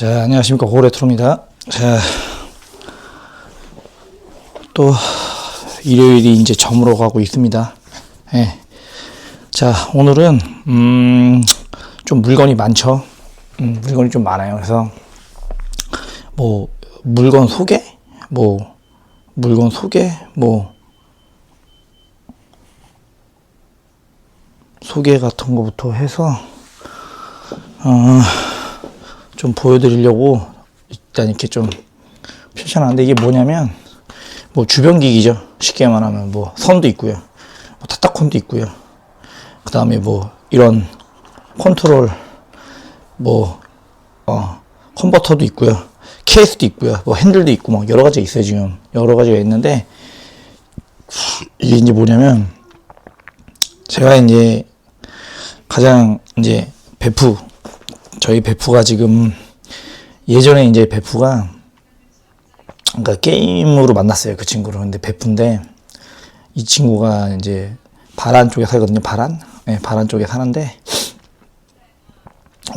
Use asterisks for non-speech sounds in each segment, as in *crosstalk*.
자, 안녕하십니까. 고레트로입니다. 자, 또, 일요일이 이제 저물어 가고 있습니다. 예. 자, 오늘은, 음, 좀 물건이 많죠. 음, 물건이 좀 많아요. 그래서, 뭐, 물건 소개? 뭐, 물건 소개? 뭐, 소개 같은 거부터 해서, 어, 좀 보여드리려고 일단 이렇게 좀 표시하는데 이게 뭐냐면 뭐 주변기기죠. 쉽게 말하면 뭐 선도 있고요. 뭐 타타콘도 있고요. 그 다음에 뭐 이런 컨트롤 뭐 어, 컨버터도 있고요. 케이스도 있고요. 뭐 핸들도 있고 뭐 여러 가지 있어요 지금. 여러 가지가 있는데 이게 이제 뭐냐면 제가 이제 가장 이제 베프 저희 베프가 지금 예전에 이제 베프가 그러니까 게임으로 만났어요 그 친구를 근데 베프인데 이 친구가 이제 바란 쪽에 살거든요 바란 네, 바란 쪽에 사는데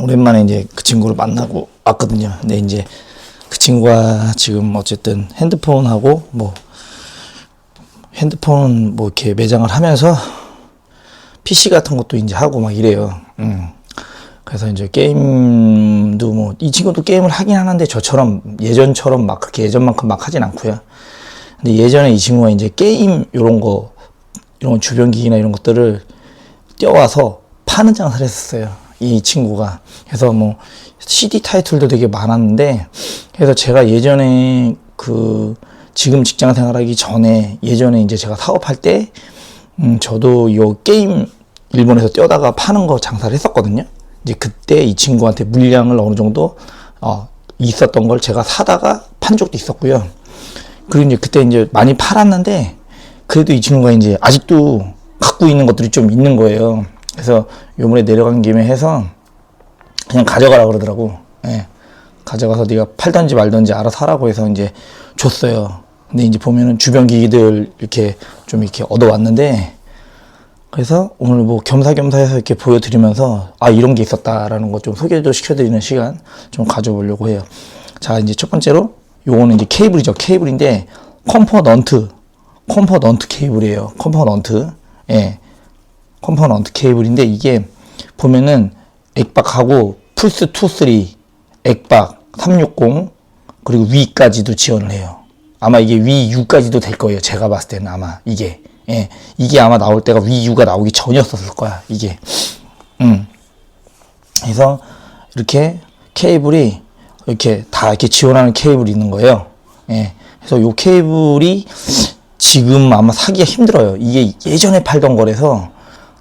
오랜만에 이제 그 친구를 만나고 왔거든요 근데 이제 그 친구가 지금 어쨌든 핸드폰하고 뭐 핸드폰 뭐 이렇게 매장을 하면서 PC 같은 것도 이제 하고 막 이래요. 음. 그래서 이제 게임도 뭐 이 친구도 게임을 하긴 하는데 저처럼 예전처럼 막 그렇게 예전만큼 막 하진 않고요. 근데 예전에 이 친구가 이제 게임 요런 거 이런 주변 기기나 이런 것들을 떼와서 파는 장사를 했었어요. 이 친구가. 그래서 뭐 CD 타이틀도 되게 많았는데 그래서 제가 예전에 그 지금 직장 생활하기 전에 예전에 이제 제가 사업할 때 음, 저도 요 게임 일본에서 떼어다가 파는 거 장사를 했었거든요. 이제 그때 이 친구한테 물량을 어느 정도 어, 있었던 걸 제가 사다가 판 적도 있었고요. 그리고 이제 그때 이제 많이 팔았는데 그래도 이 친구가 이제 아직도 갖고 있는 것들이 좀 있는 거예요. 그래서 요번에 내려간 김에 해서 그냥 가져가라 그러더라고. 예. 가져가서 네가 팔던지 말던지 알아서 하라고 해서 이제 줬어요. 근데 이제 보면은 주변 기기들 이렇게 좀 이렇게 얻어왔는데 그래서 오늘 뭐 겸사겸사해서 이렇게 보여드리면서 아 이런 게 있었다라는 거 좀 소개도 시켜드리는 시간 좀 가져보려고 해요. 자 이제 첫 번째로 요거는 이제 케이블이죠. 케이블인데 컴포넌트 컴포넌트 케이블이에요. 컴포넌트 예 컴포넌트 케이블인데 이게 보면은 액박하고 플스 2, 3 액박 360 그리고 위까지도 지원을 해요. 아마 이게 위 U까지도 될 거예요. 제가 봤을 때는 아마 이게 예, 이게 아마 나올 때가 위 U가 나오기 전이었을 거야. 이게 음. 그래서 이렇게 케이블이 이렇게 다 이렇게 지원하는 케이블이 있는 거예요. 예. 그래서 요 케이블이 지금 아마 사기가 힘들어요. 이게 예전에 팔던 거라서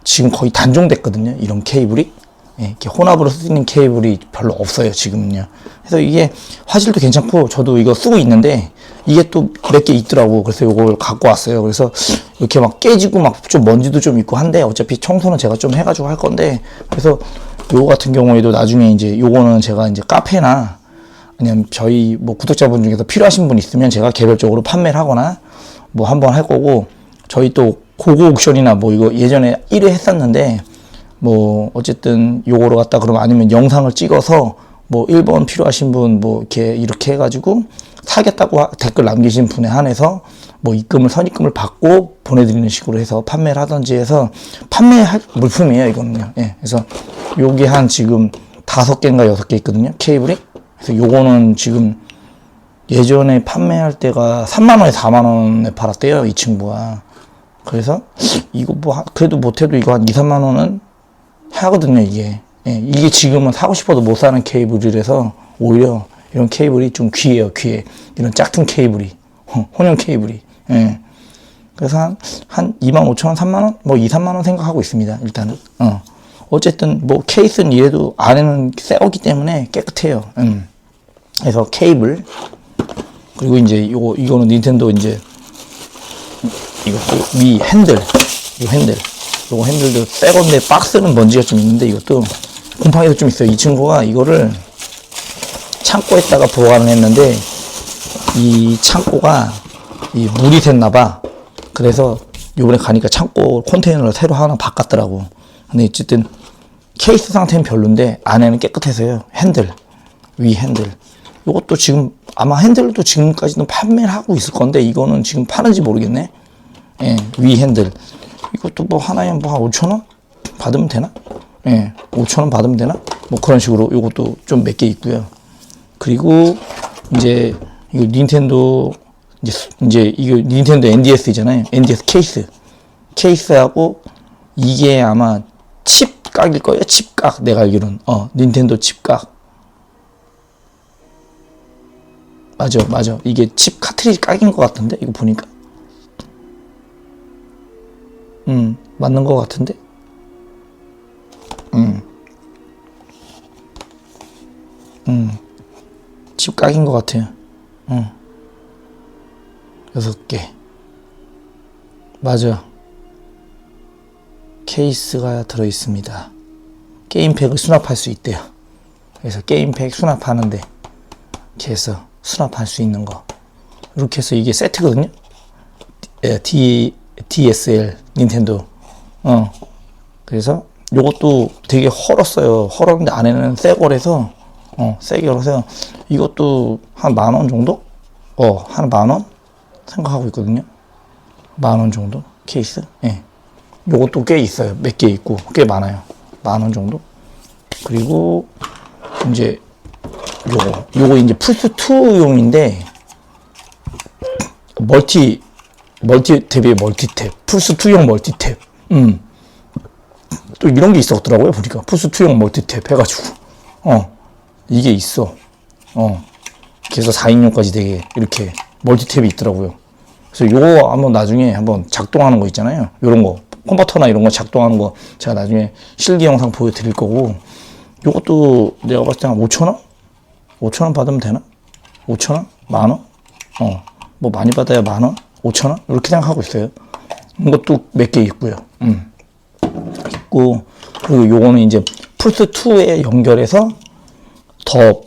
지금 거의 단종됐거든요. 이런 케이블이. 예, 이렇게 혼합으로 쓰는 케이블이 별로 없어요, 지금은요. 그래서 이게 화질도 괜찮고, 저도 이거 쓰고 있는데, 이게 또 몇 개 있더라고. 그래서 이걸 갖고 왔어요. 그래서 이렇게 막 깨지고 막 좀 먼지도 좀 있고 한데, 어차피 청소는 제가 좀 해가지고 할 건데, 그래서 요거 같은 경우에도 나중에 이제 요거는 제가 이제 카페나, 아니면 저희 뭐 구독자분 중에서 필요하신 분 있으면 제가 개별적으로 판매를 하거나, 뭐 한번 할 거고, 저희 또 고고 옥션이나 뭐 이거 예전에 1회 했었는데, 뭐 어쨌든 요거로 갖다 그러면 아니면 영상을 찍어서 뭐 1번 필요하신 분 뭐 이렇게 이렇게 해가지고 사겠다고 하- 댓글 남기신 분에 한해서 뭐 입금을 선입금을 받고 보내드리는 식으로 해서 판매를 하든지 해서 판매할 물품이에요 이거는요. 예 그래서 요게 한 지금 다섯 개인가 여섯 개 있거든요 케이블이. 그래서 요거는 지금 예전에 판매할 때가 3만 원에 4만 원에 팔았대요 이 친구가. 그래서 이거 뭐 하- 그래도 못해도 이거 한 2, 3만 원은 하거든요, 이게. 예, 이게 지금은 사고 싶어도 못 사는 케이블이라서 오히려 이런 케이블이 좀 귀해요, 귀해. 이런 작은 케이블이. 어, 혼용 케이블이. 예. 그래서 한, 한 2만 5천 원, 3만 원? 뭐 2, 3만 원 생각하고 있습니다, 일단은. 어. 어쨌든 뭐 케이스는 이래도 안에는 새거기 때문에 깨끗해요. 음. 그래서 케이블. 그리고 이제 요거, 이거는 닌텐도 이제 이거 위 핸들. 이 핸들. 요거 핸들도 새 건데 박스는 먼지가 좀 있는데 이것도 곰팡이도 좀 있어요. 이 친구가 이거를 창고에다가 보관을 했는데 이 창고가 이 물이 샜나 봐. 그래서 요번에 가니까 창고 컨테이너를 새로 하나 바꿨더라고. 근데 어쨌든 케이스 상태는 별론데 안에는 깨끗해서요. 핸들. 위 핸들. 이것도 지금 아마 핸들도 지금까지는 판매를 하고 있을 건데 이거는 지금 파는지 모르겠네. 예, 위 핸들. 이것도 뭐 하나에 뭐한 5천 원 받으면 되나? 예, 5천 원 받으면 되나? 뭐 그런 식으로 이것도 좀 몇 개 있고요. 그리고 이제 이거 닌텐도 이제 수- 이제 이거 닌텐도 NDS잖아요. NDS 케이스. 케이스하고 이게 아마 칩 각일 거예요. 칩 각. 내가 알기로는 어 닌텐도 칩 각. 맞아, 맞아. 이게 칩 카트리지 각인 것 같은데 이거 보니까. 음 맞는 것 같은데. 칩 각인 것 같아요. 응. 여섯 개. 맞아. 케이스가 들어 있습니다. 게임팩을 수납할 수 있대요. 그래서 게임팩 수납하는데 이렇게 해서 수납할 수 있는 거. 이렇게 해서 이게 세트거든요. 예, D, DSL 닌텐도. 어. 그래서 요것도 되게 헐었어요. 헐었는데 안에는 새 거라서 어, 새 거라서 이것도 한 만 원 정도? 어, 한 만 원? 생각하고 있거든요. 만 원 정도? 케이스? 예. 요것도 꽤 있어요. 몇 개 있고 꽤 많아요. 만 원 정도? 그리고 이제 요거 요거 이제 플스 2용인데 멀티 멀티 탭이에요. 멀티 탭. 플스 2용 멀티 탭. 음. 또 이런 게 있었더라고요. 보니까 플스 2용 멀티 탭 해가지고 어 이게 있어. 어 그래서 4인용까지 되게 이렇게 멀티 탭이 있더라고요. 그래서 요거 한번 나중에 한번 작동하는 거 있잖아요. 요런 거 컨버터나 이런 거 작동하는 거 제가 나중에 실기 영상 보여드릴 거고 요것도 내가 봤을 때 한 5천 원? 5천 원 받으면 되나? 5천 원? 만 원? 어, 뭐 많이 받아야 만 원? 5천 원? 이렇게 생각하고 있어요. 이것도 몇 개 있고요. 음. 있고 그리고 요거는 이제 플스 2에 연결해서 더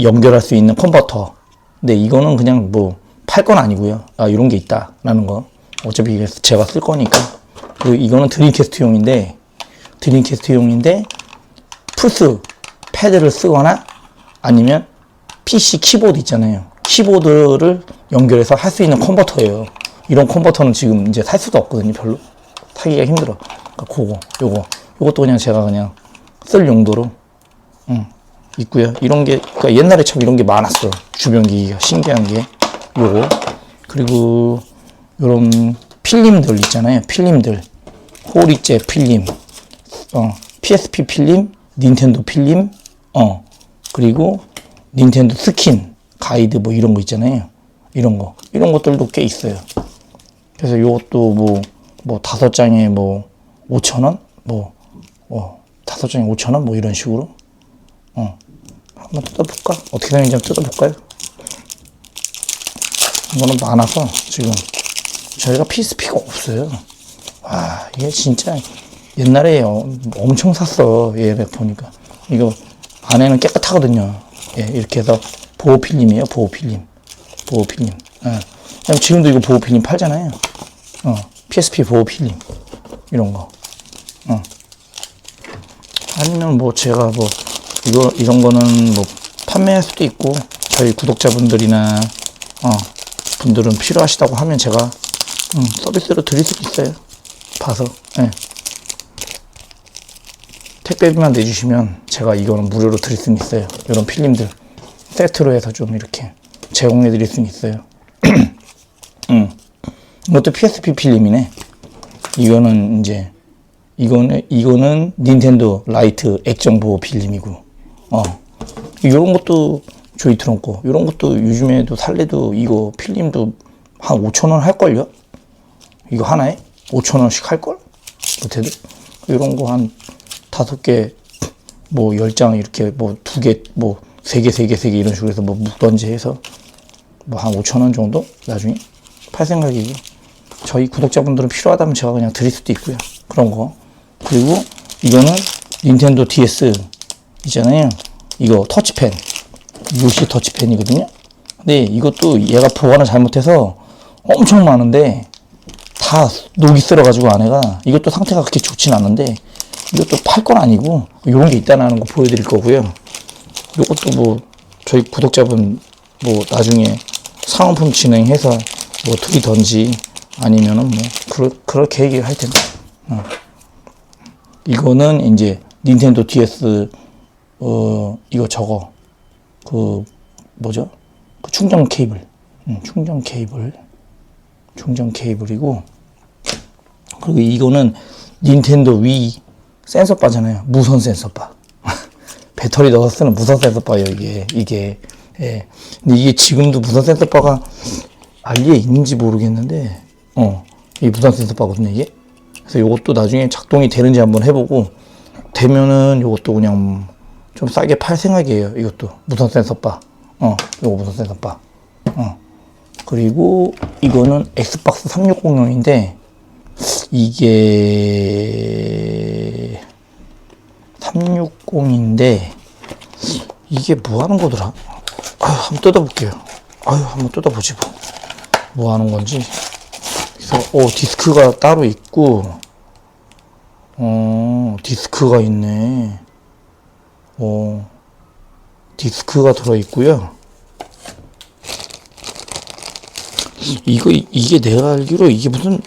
연결할 수 있는 컨버터. 근데 이거는 그냥 뭐 팔 건 아니고요. 아 이런 게 있다라는 거. 어차피 이게 제가 쓸 거니까. 그리고 이거는 드림캐스트용인데 드림캐스트용인데 플스 패드를 쓰거나 아니면 PC 키보드 있잖아요. 키보드를 연결해서 할 수 있는 컨버터예요. 이런 컨버터는 지금 이제 살 수도 없거든요. 별로 사기가 힘들어. 그러니까 그거, 요거, 요것도 그냥 제가 그냥 쓸 용도로 음, 있고요. 이런 게 그러니까 옛날에 참 이런 게 많았어. 주변 기기가 신기한 게 요거 그리고 요런 필름들 있잖아요. 필름들 호리째 필름, 어, PSP 필름, 닌텐도 필름, 어, 그리고 닌텐도 스킨, 가이드 뭐 이런 거 있잖아요. 이런 거. 이런 것들도 꽤 있어요. 그래서 요것도 뭐, 뭐 다섯 장에 뭐 5천 원? 뭐, 어, 다섯 장에 5천 원? 뭐 이런 식으로. 어. 한번 뜯어볼까? 어떻게 되는지 한번 뜯어볼까요? 이거는 많아서 지금 저희가 PSP가 없어요. 와, 이게 진짜 옛날에 어- 엄청 샀어. 얘 보니까. 이거 안에는 깨끗하거든요. 예, 이렇게 해서 보호 필름이에요. 보호 필름. 보호 필름. 예. 그냥 지금도 이거 보호 필름 팔잖아요. 어, PSP 보호 필름. 이런 거. 어. 아니면 뭐 제가 뭐 이거 이런 거는 뭐 판매할 수도 있고 저희 구독자분들이나 어 분들은 필요하시다고 하면 제가 음, 서비스로 드릴 수도 있어요. 봐서 예. 택배비만 내주시면 제가 이거는 무료로 드릴 수는 있어요. 이런 필름들 세트로 해서 좀 이렇게 제공해 드릴 수는 있어요. *clears throat* 음. 이것도 PSP 필름이네. 이거는 이제 이거는 이거는 닌텐도 라이트 액정 보호 필름이고, 어. 이런 것도 조이트론 거, 이런 것도 요즘에도 살래도 이거 필름도 한 5천 원 할걸요? 이거 하나에? 5천 원씩 할걸? 못해도? 이런 거 한 다섯 개, 뭐 열 장 이렇게 뭐 두 개, 뭐 세 개, 세 개, 세 개 이런 식으로 해서 뭐 묶던지 해서 뭐 한 5천 원 정도? 나중에? 팔 생각이고 저희 구독자분들은 필요하다면 제가 그냥 드릴 수도 있고요. 그런 거. 그리고 이거는 닌텐도 DS 있잖아요. 이거 터치펜. 요시 터치펜이거든요. 근데 이것도 얘가 보관을 잘못해서 엄청 많은데 다 녹이 쓸어가지고 안에가 이것도 상태가 그렇게 좋진 않은데 이것도 팔 건 아니고 이런 게 있다는 거 보여드릴 거고요. 이것도 뭐 저희 구독자분 뭐 나중에 상업품 진행해서 뭐 드리던지 아니면은 뭐 그럴 그럴 계획이 할 텐데. 어. 이거는 이제 닌텐도 DS 어 이거 저거 그 뭐죠? 그 충전 케이블. 음, 충전 케이블. 충전 케이블이고 그리고 이거는 닌텐도 위 센서 바잖아요. 무선 센서 바. *laughs* 배터리 넣어서 쓰는 무선 센서 바예요, 이게. 이게. 예. 근데 이게 지금도 무선 센서 바가 알리에 있는지 모르겠는데 어. 이게 무선 센서 바거든요, 이게. 그래서 이것도 나중에 작동이 되는지 한번 해보고 되면은 이것도 그냥 좀 싸게 팔 생각이에요. 이것도 무선 센서 바. 어, 이거 무선 센서 바. 어. 그리고 이거는 엑스박스 360용인데 이게 360인데 이게 뭐 하는 거더라? 아유, 한번 뜯어볼게요. 아유, 한번 뜯어보지 뭐. 뭐 하는 건지. 그래서 어 디스크가 따로 있고 어 디스크가 있네. 어 디스크가 들어 있고요. 이거 이게 내가 알기로 이게 무슨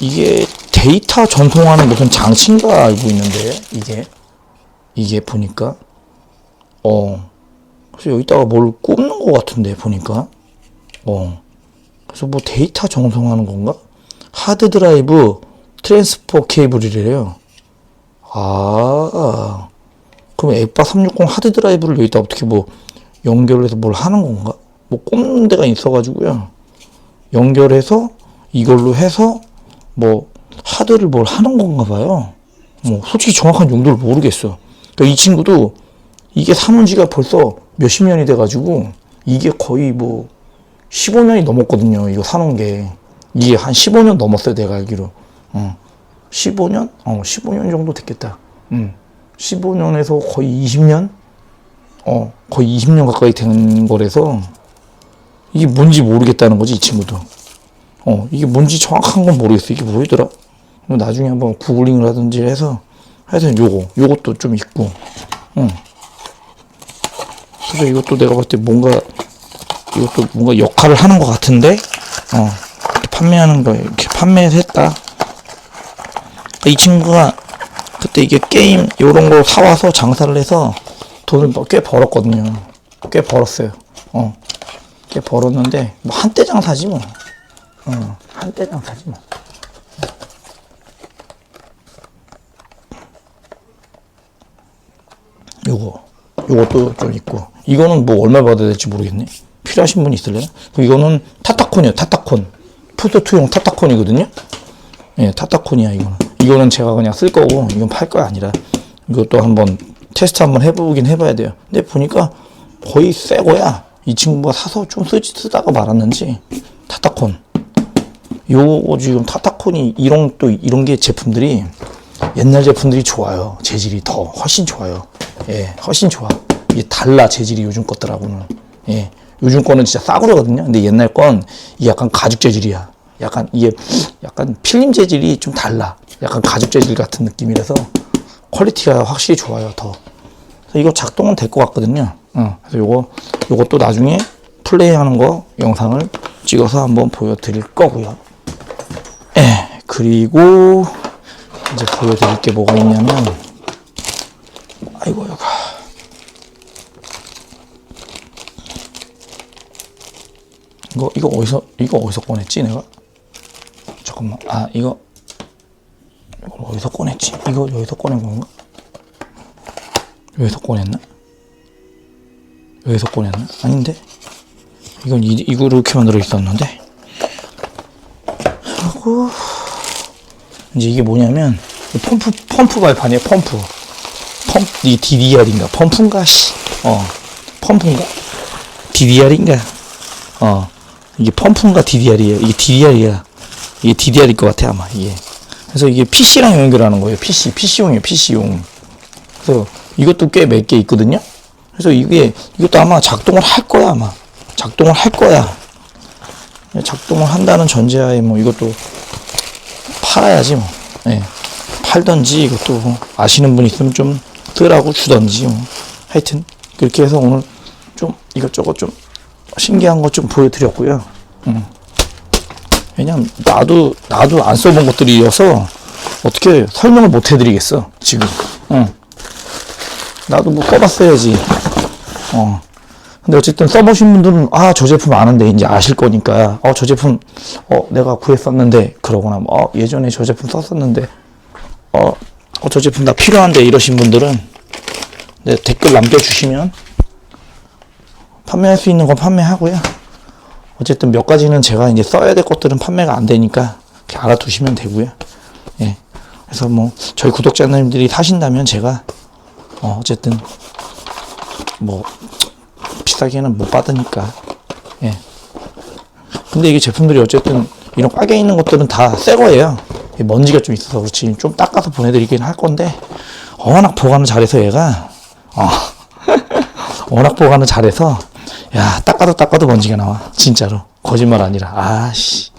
이게 데이터 전송하는 무슨 장치인가 알고 있는데 이게. 이게 보니까. 어. 그래서 여기다가 뭘 꼽는 것 같은데 보니까. 어 그래서 뭐 데이터 전송하는 건가 하드 드라이브 트랜스퍼 케이블이래요 아 그럼 엑바 360 하드 드라이브를 여기다 어떻게 뭐 연결해서 뭘 하는 건가 뭐 꼽는 데가 있어가지고요 연결해서 이걸로 해서 뭐 하드를 뭘 하는 건가 봐요. 뭐 솔직히 정확한 용도를 모르겠어. 그러니까 이 친구도 이게 사놓은 지가 벌써 몇십 년이 돼가지고 이게 거의 뭐 15년이 넘었거든요. 이거 사놓은 게. 이게 한 15년 넘었어요. 내가 알기로. 어. 15년? 어, 15년 정도 됐겠다. 음. 15년에서 거의 20년? 어, 거의 20년 가까이 되는 거라서 이게 뭔지 모르겠다는 거지, 이 친구도. 어, 이게 뭔지 정확한 건 모르겠어. 이게 뭐더라? 나중에 한번 구글링을 하든지 해서, 하여튼 요거, 요것도 좀 있고, 응. 그래서 이것도 내가 봤을 때 뭔가, 이것도 뭔가 역할을 하는 것 같은데, 어, 판매하는 거, 이렇게 판매를 했다. 이 친구가 그때 이게 게임, 요런 거 사와서 장사를 해서 돈을 뭐꽤 벌었거든요. 꽤 벌었어요. 어. 꽤 벌었는데 뭐 한때 장사지 뭐. 어, 한때 장사지 뭐. 요거 요것도 좀 있고 이거는 뭐 얼마 받아야 될지 모르겠네. 필요하신 분 있을래요? 이거는 타타콘이요. 타타콘. 푸드2용 타타콘이거든요. 예, 타타콘이야 이거는. 이거는 제가 그냥 쓸 거고 이건 팔 거 아니라 이것도 한번 테스트 한번 해보긴 해봐야 돼요. 근데 보니까 거의 새 거야. 이 친구가 사서 좀 쓰지 쓰다가 말았는지 타타콘. 요거 지금 타타콘이 이런 또 이런 게 제품들이 옛날 제품들이 좋아요. 재질이 더 훨씬 좋아요. 예, 훨씬 좋아. 이게 달라 재질이 요즘 것들하고는. 예, 요즘 거는 진짜 싸구려거든요. 근데 옛날 건 약간 가죽 재질이야. 약간 이게 약간 필름 재질이 좀 달라. 약간 가죽 재질 같은 느낌이라서 퀄리티가 확실히 좋아요. 더. 그래서 이거 작동은 될 것 같거든요. 어, 그래서 요거 요것도 나중에 플레이하는 거 영상을 찍어서 한번 보여드릴 거고요. 예, 그리고 이제 보여드릴 게 뭐가 있냐면 아이고 이거 이거 이거 어디서 이거 어디서 꺼냈지 내가? 잠깐만. 아 이거. 이걸 어디서 꺼냈지? 이거 여기서 꺼낸 건가? 여기서 꺼냈나? 여기서 꺼냈나? 아닌데? 이건 이, 이거 이렇게 만들어 있었는데? 하고 이제 이게 뭐냐면 펌프 펌프 발판이에요 펌프. 펌프 이 DDR인가? 펌프인가? 씨 어. 펌프인가? DDR인가? 어 이게 펌프인가 DDR이에요? 이게 DDR이야. 이게 DDR일 것 같아 아마. 이게. 그래서 이게 PC랑 연결하는 거예요. PC PC용이에요 PC용. 그래서 이것도 꽤 몇 개 있거든요? 그래서 이게 이것도 아마 작동을 할 거야 아마. 작동을 할 거야. 작동을 한다는 전제하에 뭐 이것도 팔아야지 뭐. 예. 팔던지 이것도 뭐 아시는 분 있으면 좀 덜하고 주던지 뭐. 하여튼 그렇게 해서 오늘 좀 이것저것 좀 신기한 것 좀 보여드렸고요. 음. 왜냐면 나도 나도 안 써본 것들이어서 어떻게 설명을 못 해드리겠어 지금. 응. 나도 뭐 써봤어야지. 어. 근데 어쨌든 써보신 분들은 아 저 제품 아는데 이제 아실 거니까 어 저 제품 어 내가 구했었는데 그러거나 뭐 어, 예전에 저 제품 썼었는데 어저 제품 나 필요한데 이러신 분들은 네, 댓글 남겨주시면 판매할 수 있는 건 판매하고요. 어쨌든 몇 가지는 제가 이제 써야 될 것들은 판매가 안 되니까 이렇게 알아두시면 되고요. 예. 그래서 뭐 저희 구독자님들이 사신다면 제가 어 어쨌든 뭐 비싸게는 못 받으니까 예. 근데 이게 제품들이 어쨌든 이런 꽉에 있는 것들은 다 새 거예요. 먼지가 좀 있어서 그렇지 좀 닦아서 보내드리긴 할 건데 워낙 보관을 잘해서 얘가 어 *laughs* 워낙 보관을 잘해서 야 닦아도 닦아도 먼지가 나와 진짜로 거짓말 아니라 아씨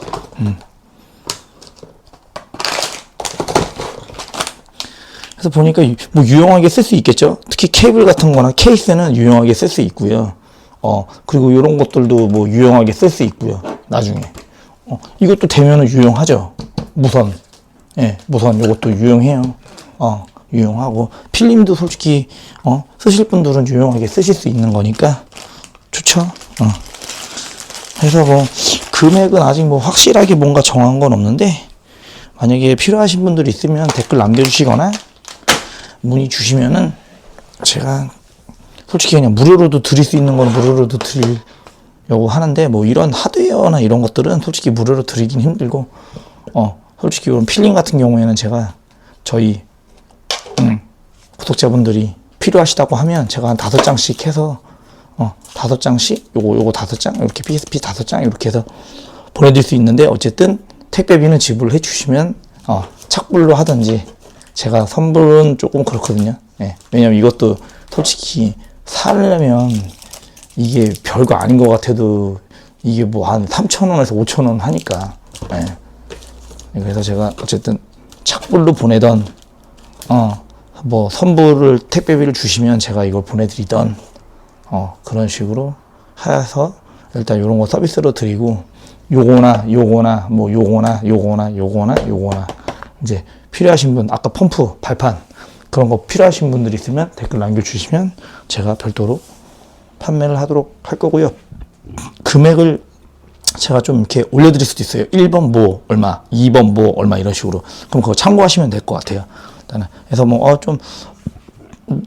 그래서 보니까 유- 뭐 유용하게 쓸 수 있겠죠. 특히 케이블 같은 거나 케이스는 유용하게 쓸 수 있고요. 어, 그리고 이런 것들도 뭐 유용하게 쓸 수 있고요. 나중에. 어, 이것도 되면은 유용하죠. 무선. 예, 무선 이것도 유용해요. 어, 유용하고 필름도 솔직히 어, 쓰실 분들은 유용하게 쓰실 수 있는 거니까 좋죠. 어. 그래서 뭐 금액은 아직 뭐 확실하게 뭔가 정한 건 없는데 만약에 필요하신 분들이 있으면 댓글 남겨주시거나 문의 주시면은 제가 솔직히 그냥 무료로도 드릴 수 있는 거는 무료로도 드리려고 하는데 뭐 이런 하드웨어나 이런 것들은 솔직히 무료로 드리긴 힘들고 어 솔직히 이런 필링 같은 경우에는 제가 저희 음, 구독자분들이 필요하시다고 하면 제가 한 다섯 장씩 해서 어 다섯 장씩 요거 요거 다섯 장 이렇게 PSP 다섯 장 이렇게 해서 보내드릴 수 있는데 어쨌든 택배비는 지불해 주시면 어 착불로 하든지 제가 선불은 조금 그렇거든요. 예. 왜냐면 이것도 솔직히 사려면 이게 별거 아닌 것 같아도 이게 뭐 한 3,000원에서 5,000원 하니까. 예. 그래서 제가 어쨌든 착불로 보내던 어, 뭐 선불을 택배비를 주시면 제가 이걸 보내드리던 어, 그런 식으로 해서 일단 이런 거 서비스로 드리고 요거나 요거나 뭐 요거나 요거나 요거나 요거나. 이제 필요하신 분 아까 펌프 발판 그런 거 필요하신 분들 있으면 댓글 남겨주시면 제가 별도로 판매를 하도록 할 거고요. 금액을 제가 좀 이렇게 올려드릴 수도 있어요. 1번 뭐 얼마 2번 뭐 얼마 이런 식으로. 그럼 그거 참고하시면 될 것 같아요. 일단은. 그래서 뭐 어좀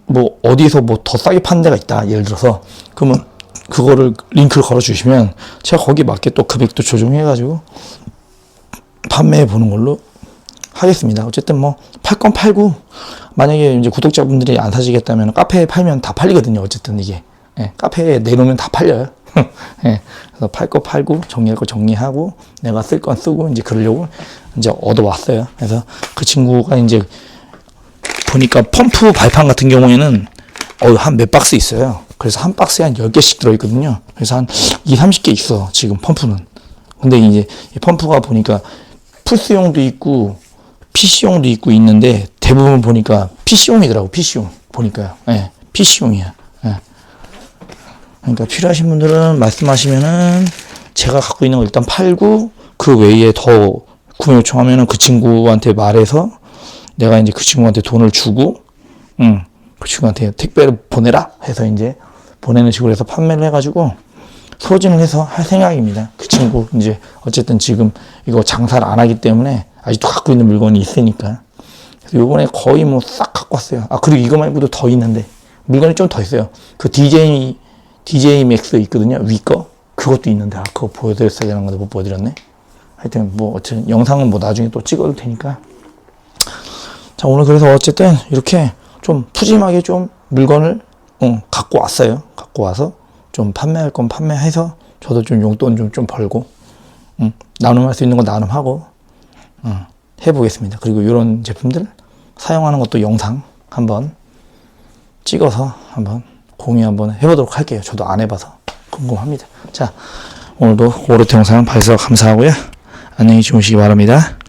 뭐 어디서 뭐 더 싸게 파는 데가 있다 예를 들어서 그러면 그거를 링크를 걸어 주시면 제가 거기 맞게 또 금액도 조정해 가지고 판매해 보는 걸로 하겠습니다. 어쨌든 뭐 팔 건 팔고 만약에 이제 구독자분들이 안 사시겠다면 카페에 팔면 다 팔리거든요. 어쨌든 이게 예, 카페에 내놓으면 다 팔려요. *laughs* 예, 그래서 팔 거 팔고 정리할 거 정리하고 내가 쓸 건 쓰고 이제 그러려고 이제 얻어왔어요. 그래서 그 친구가 이제 보니까 펌프 발판 같은 경우에는 어, 한 몇 박스 있어요. 그래서 한 박스에 한 10개씩 들어있거든요. 그래서 한 2, 30개 있어, 지금 펌프는. 근데 이제 이 펌프가 보니까 플스용도 있고, PC용도 있고 있는데, 대부분 보니까 PC용이더라고, PC용. 보니까요. 예, PC용이야. 예. 그러니까 필요하신 분들은 말씀하시면은 제가 갖고 있는 거 일단 팔고, 그 외에 더 구매 요청하면은 그 친구한테 말해서 내가 이제 그 친구한테 돈을 주고, 응, 그 친구한테 택배를 보내라 해서 이제 보내는 식으로 해서 판매를 해가지고 소진을 해서 할 생각입니다. 그 친구 이제 어쨌든 지금 이거 장사를 안 하기 때문에 아직도 갖고 있는 물건이 있으니까 요번에 거의 뭐 싹 갖고 왔어요. 아 그리고 이거 말고도 더 있는데 물건이 좀 더 있어요. 그 DJ DJ 맥스 있거든요. 위 거. 그것도 있는데 아 그거 보여드렸어야 되는 건데 못 보여드렸네. 하여튼 뭐 어쨌든 영상은 뭐 나중에 또 찍어도 되니까 자 오늘 그래서 어쨌든 이렇게 좀 푸짐하게 좀 물건을 어, 갖고 왔어요. 갖고 와서 좀 판매할 건 판매해서 저도 좀 용돈 좀, 좀 벌고 음, 나눔할 수 있는 건 나눔하고 어, 해보겠습니다. 그리고 이런 제품들 사용하는 것도 영상 한번 찍어서 한번 공유 한번 해보도록 할게요. 저도 안 해봐서 궁금합니다. 자 오늘도 오르트 영상 봐주셔서 감사하고요. 안녕히 주무시기 바랍니다.